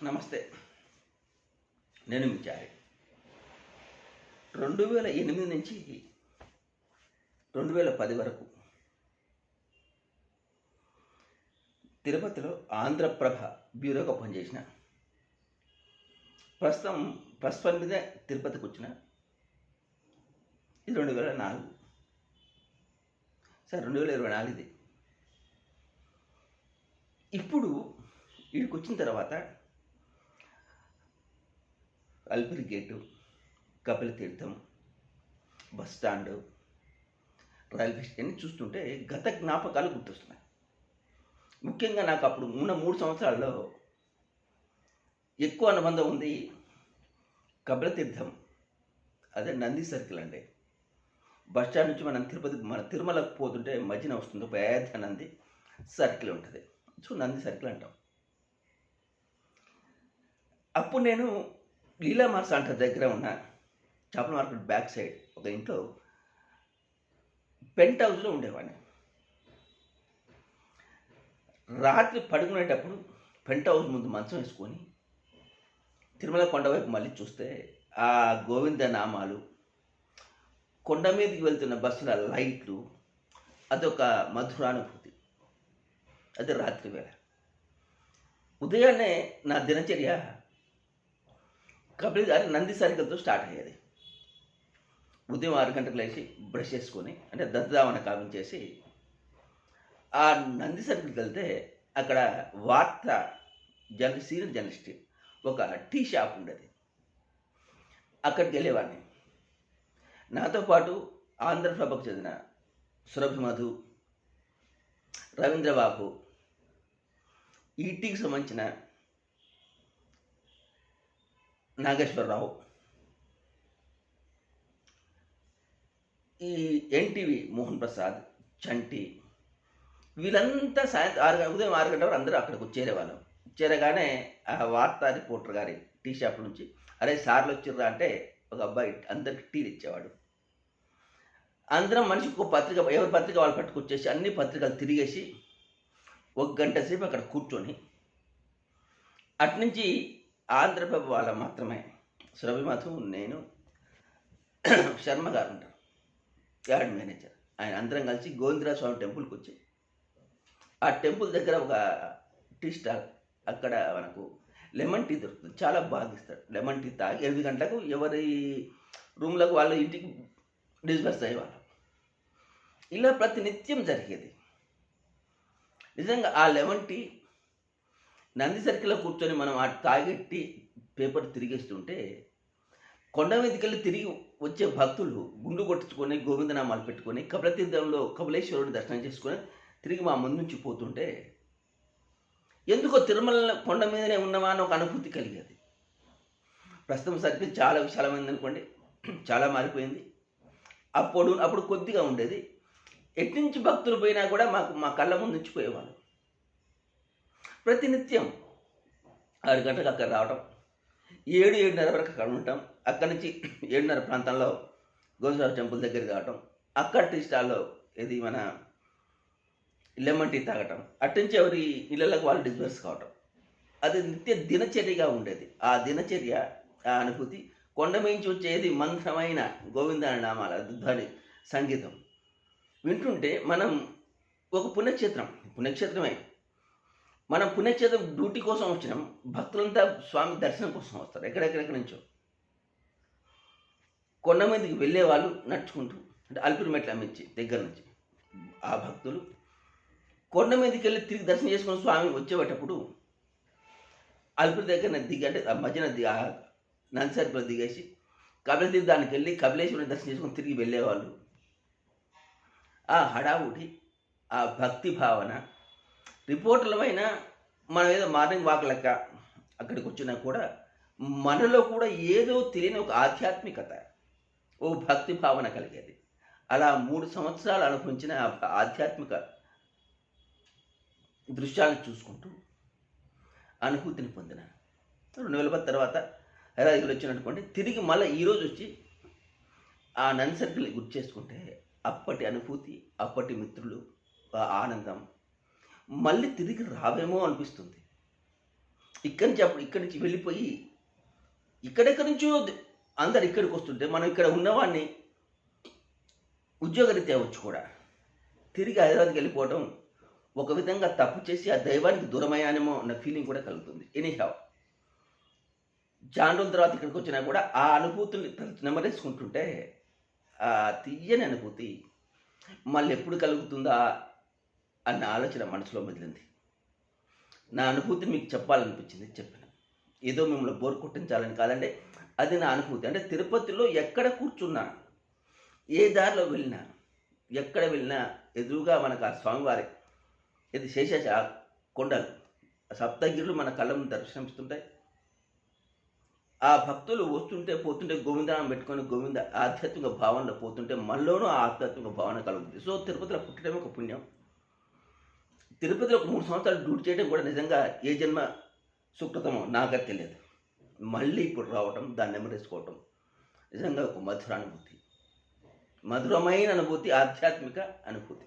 నమస్తే. నేను మిచారి రెండు వేల ఎనిమిది నుంచి రెండు వేల పది వరకు తిరుపతిలో ఆంధ్రప్రభ బ్యూరోగా పనిచేసిన ప్రస్తుతం ప్రస్తుతం మీద తిరుపతికి వచ్చిన ఇది రెండు వేల నాలుగు. సార్ రెండు వేల ఇరవై నాలుగుది ఇప్పుడు వీడికి వచ్చిన తర్వాత Alipiri gate Kapilatheertham bus stand railway station చూస్తుంటే గత జ్ఞాపకాలు గుర్తొస్తున్నాయి. ముఖ్యంగా నాకు అప్పుడు ఉన్న మూడు సంవత్సరాల్లో ఎక్కువ అనుబంధం ఉంది కబలతీర్థం అదే నంది సర్కిల్ అండి. బస్ స్టాండ్ నుంచి మనం తిరుపతి మన తిరుమలకు పోతుంటే మధ్యన వస్తుంది పెద్ద నంది సర్కిల్ ఉంటుంది. సో నంది సర్కిల్ అంటాం. అప్పుడు నేను లీలా మార్స్ అంట దగ్గర ఉన్న చేపల మార్కెట్ బ్యాక్ సైడ్ ఒక ఇంట్లో పెంట్ హౌస్లో ఉండేవాడిని. రాత్రి పడుకునేటప్పుడు పెంట్ హౌస్ ముందు మంచం వేసుకొని తిరుమల కొండ వైపు మళ్ళీ చూస్తే ఆ గోవింద నామాలు కొండ మీదకి వెళ్తున్న బస్సుల లైట్లు అదొక మధురానుభూతి. అది రాత్రి వేళ. ఉదయాన్నే నా దినచర్య కపిల్ గారు నంది సరికలతో స్టార్ట్ అయ్యేది. ఉదయం ఆరు గంటలకు లేచి బ్రష్ చేసుకొని అంటే దద్దదావన కావించేసి ఆ నంది సర్కిల్కి వెళ్తే అక్కడ వార్త జర్న సీనియర్ జర్నలిస్ట్ ఒక టీ షాప్ ఉండేది. అక్కడికి వెళ్ళేవాడిని. నాతో పాటు ఆంధ్రప్రభకు చెందిన సురభి మధు రవీంద్రబాబు ఈటీకి సంబంధించిన నాగేశ్వరరావు. ఈ ఎన్టీవీ మోహన్ ప్రసాద్ చంటి వీళ్ళంతా సాయంత్రం ఆరు ఉదయం ఆరు గంటల వరకు అందరూ అక్కడికి చేరేవాళ్ళం. చేరగానే ఆ వార్తా రిపోర్టర్ గారి టీ షాప్ నుంచి అరే సార్లు వచ్చిర్రా అంటే ఒక అబ్బాయి అందరికి టీలు ఇచ్చేవాడు అందరం మనిషికి ఒక పత్రిక ఎవరి పత్రిక వాళ్ళు పట్టుకొచ్చేసి అన్ని పత్రికలు తిరిగేసి ఒక గంట సేపు అక్కడ కూర్చొని అట్నుంచి ఆంధ్రప్రభు వాళ్ళ మాత్రమే. సురభిమాథం నేను శర్మ గారు ఉంటారు. Yard manager. ఆయన అందరం కలిసి గోవిందరాజ స్వామి టెంపుల్కి వచ్చి ఆ టెంపుల్ దగ్గర ఒక టీ స్టాల్ అక్కడ మనకు లెమన్ టీ దొరుకుతుంది. చాలా బాగా ఇస్తాడు లెమన్ టీ తాగి ఎనిమిది గంటలకు ఎవరి రూమ్లకు వాళ్ళ ఇంటికి డిస్బర్స్ అయ్యేవాళ్ళు ఇలా ప్రతి నిత్యం జరిగేది. నిజంగా ఆ లెమన్ టీ నంది సర్కిల్లో కూర్చొని మనం ఆ తాగెట్టి పేపర్ తిరిగేస్తుంటే కొండ మీదకి వెళ్ళి తిరిగి వచ్చే భక్తులు గుండు కొట్టించుకొని గోవిందనామాలు పెట్టుకొని కపిలతీర్థంలో కపిలేశ్వరుడు దర్శనం చేసుకొని తిరిగి మా ముందు నుంచి పోతుంటే ఎందుకో తిరుమల కొండ మీదనే ఉన్నామా అని ఒక అనుభూతి కలిగేది. ప్రస్తుతం సర్కిల్ చాలా విశాలమైంది అనుకోండి చాలా మారిపోయింది. అప్పుడు అప్పుడు కొద్దిగా ఉండేది. ఎట్నుంచి భక్తులు పోయినా కూడా మాకు మా కళ్ళ ముందు నుంచి పోయేవాళ్ళు. ప్రతినిత్యం ఆరు గంటలకు అక్కడ రావటం. ఏడు ఏడున్నర వరకు అక్కడ ఉంటాం అక్కడి నుంచి ఏడున్నర ప్రాంతంలో గోవిందరావు టెంపుల్ దగ్గరికి రావటం అక్కడ టీ స్టాల్లో ఇది మన లెమన్ టీ తాగటం. అట్నుంచి ఎవరి ఇళ్ళలకు వాళ్ళు డిస్బర్స్ కావటం. అది నిత్య దినచర్యగా ఉండేది. ఆ దినచర్య ఆ అనుభూతి కొండ మించి వచ్చేది మంత్రమైన గోవింద నామాల ధ్వని సంగీతం. వింటుంటే మనం ఒక పుణ్యక్షేత్రం పుణ్యక్షేత్రమే. మనం పుణ్యక్షేత్రం డ్యూటీ కోసం వచ్చినాం భక్తులంతా స్వామి దర్శనం కోసం వస్తారు. ఎక్కడెక్కడెక్కడి నుంచో. కొండ మీదకి వెళ్ళే వాళ్ళు నడుచుకుంటూ అంటే అల్పిరి మెట్ల నుంచి దగ్గర నుంచి ఆ భక్తులు. కొండ మీదకి వెళ్ళి తిరిగి దర్శనం చేసుకుని స్వామి వచ్చేటప్పుడు అల్పిరి దగ్గర దిగి అంటే ఆ మధ్యన దిగి నందిసరిపులో దిగేసి కపిల తీర్థానికి వెళ్ళి కపిలేశ్వరుని దర్శనం చేసుకుని తిరిగి వెళ్ళేవాళ్ళు. ఆ హడావుడి ఆ భక్తి భావన రిపోర్టర్లమైన మనం ఏదో మార్నింగ్ వాక్ లెక్క అక్కడికి వచ్చినా కూడా మనలో కూడా ఏదో తెలియని ఒక ఆధ్యాత్మికత ఓ భక్తి భావన కలిగేది. అలా మూడు సంవత్సరాలు అనుభవించిన ఆధ్యాత్మిక దృశ్యాలను చూసుకుంటూ అనుభూతిని పొందిన రెండు వేల పది తర్వాత హైదరాబాద్కి వచ్చినట్టుకోండి. తిరిగి మళ్ళీ ఈరోజు వచ్చి ఆ నన్ గుర్తు చేసుకుంటే అప్పటి అనుభూతి అప్పటి మిత్రులు ఆ ఆనందం మళ్ళీ తిరిగి రావేమో అనిపిస్తుంది. ఇక్కడి నుంచి అప్పుడు ఇక్కడి నుంచి వెళ్ళిపోయి ఇక్కడెక్కడి నుంచో అందరు ఇక్కడికి వస్తుంటే మనం ఇక్కడ ఉన్నవాడిని ఉద్యోగరీత్యా వచ్చి కూడా తిరిగి హైదరాబాద్కి వెళ్ళిపోవడం ఒక విధంగా తప్పు చేసి ఆ దైవానికి దూరమయ్యానేమో అన్న ఫీలింగ్ కూడా కలుగుతుంది. ఎనీ హ్యావ్ జాన్ తర్వాత ఇక్కడికి వచ్చినా కూడా ఆ అనుభూతిని నెమరేసుకుంటుంటే ఆ తీయని అనుభూతి మళ్ళీ ఎప్పుడు కలుగుతుందా అన్న ఆలోచన మనసులో మెదిలింది. నా అనుభూతిని మీకు చెప్పాలనిపించింది చెప్పాను. ఏదో మిమ్మల్ని బోర్ కొట్టించాలని కాదండి అది నా అనుభూతి. అంటే తిరుపతిలో ఎక్కడ కూర్చున్నా ఏ దారిలో వెళ్ళినా ఎక్కడ వెళ్ళినా ఎదురుగా మనకు ఆ స్వామివారి ఇది శేష కొండలు ఆ సప్తగిరులు మన కళ్ళ ముందు దర్శనమిస్తుంటాయి. ఆ భక్తులు వస్తుంటే పోతుంటే గోవిందనామం పెట్టుకొని గోవింద ఆధ్యాత్మిక భావనలో పోతుంటే మనలోనూ ఆధ్యాత్మిక భావన కలుగుతుంది. సో తిరుపతిలో పుట్టడమే ఒక పుణ్యం. తిరుపతిలో ఒక మూడు సంవత్సరాలు డ్యూటీ చేయడం కూడా నిజంగా ఏ జన్మ సుకృతమో నాకే తెలియదు. మళ్ళీ ఇప్పుడు రావటం దాన్ని నెమరేసుకోవటం నిజంగా ఒక మధుర అనుభూతి. మధురమైన అనుభూతి ఆధ్యాత్మిక అనుభూతి.